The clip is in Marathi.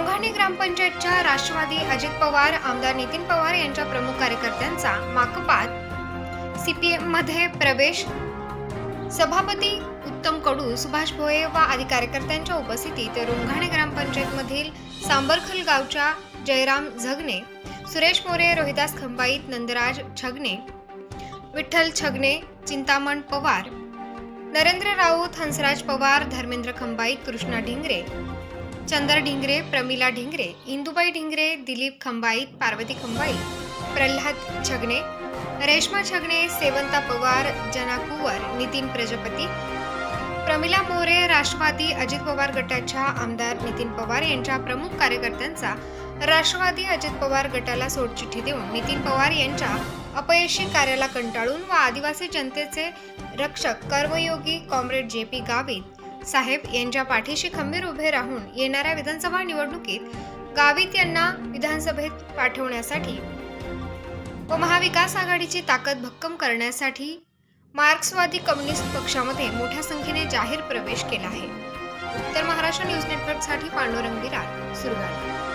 रोंघाणे ग्रामपंचायतच्या राष्ट्रवादी अजित पवार आमदार नितीन पवार यांच्या प्रमुख कार्यकर्त्यांचा माकपात. सीपीएममध्ये प्रवेश. सभापती उत्तम कडू सुभाष भोये व आदी कार्यकर्त्यांच्या उपस्थितीत रोंघाणे ग्रामपंचायतमधील सांबरखल गावच्या जयराम झगणे सुरेश मोरे रोहिदास खंबाईत नंदराज छगणे विठ्ठल छगणे चिंतामण पवार नरेंद्र राऊत हंसराज पवार धर्मेंद्र खंबाईत कृष्णा ढिंगरे चंदर ढिंगरे प्रमिला ढिंगरे इंदुबाई ढिंगरे दिलीप खंबाईत पार्वती खंबाईत प्रल्हाद छगणे रेश्मा छगणे सेवंता पवार जना कुवर नितीन प्रजापती प्रमिला मोरे राष्ट्रवादी अजित पवार गटाच्या आमदार नितीन पवार यांच्या प्रमुख कार्यकर्त्यांचा राष्ट्रवादी अजित पवार गटाला सोडचिठ्ठी देऊन नितीन पवार यांच्या अपयशी कार्याला कंटाळून व आदिवासी जनतेचे रक्षक कर्मयोगी कॉम्रेड जे पी गावित साहेब यांच्या पाठीशी खंबीर उभे राहून येणाऱ्या विधानसभा निवडणुकीत गावित यांना विधानसभेत पाठवण्यासाठी व महाविकास आघाडीची ताकद भक्कम करण्यासाठी मार्क्सवादी कम्युनिस्ट पक्षामध्ये मोठ्या संख्येने जाहीर प्रवेश केला आहे. तर महाराष्ट्र न्यूज नेटवर्कसाठी पांडुरंग बिरार सुरुवात